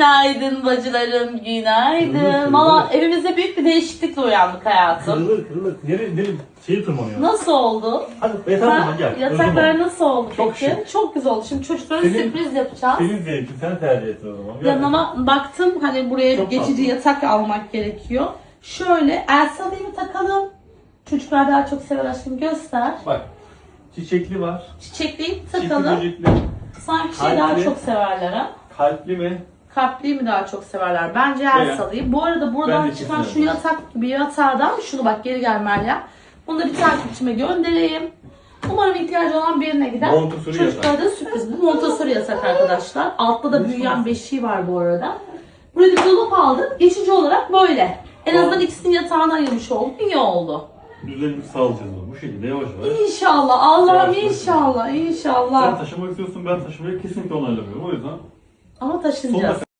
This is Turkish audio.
Günaydın bacılarım, günaydın. Valla evimizde büyük bir değişiklikle uyandık hayatım. Kırılır kırılır. Nere, nere şeyi tırmanıyor. Nasıl oldu? Hadi yatak Ha, tırman gel. yataklar nasıl oldu Çok peki? şık. Çok güzel oldu. Şimdi çocuklara Senin- sürpriz yapacağız. Senin zevkin sen tercih et o zaman. Gel. Yanıma baktım hani buraya Çok geçici tatlı. yatak almak gerekiyor. Şöyle Elsa'yı mı takalım? Çocuklar daha çok sever aşkım göster. Bak. Çiçekli var. Çiçekliyi Çiftli takalım. böcekli. Sanki şey daha Kalpli. çok severler ha. Kalpli mi? Kalpliyi mi daha çok severler? Bence Veya- Elsa'lıyı. Bu arada Ben buradan de çıkan şu ikisini yatak gibi yatağdan şunu bak geri gel Meryem. Bunu da bir takipçime göndereyim. Umarım ihtiyacı olan birine gider. Montessori Çocuklara da sürpriz. Bu Montessori yatak arkadaşlar. Altta da büyüyen beşiği var bu arada. Buraya bir dolap aldık. Geçici olarak böyle. En azından ikisinin yatağını ayırmış olduk. İyi oldu. Düzenimizi sağlayacağız. Bu şekilde yavaş yavaş. İnşallah. Allah'ım Yavaş yavaş. inşallah. Sen İnşallah. taşımak istiyorsun ben taşımayı kesinlikle onaylamıyorum. O yüzden Ama taşınacağız.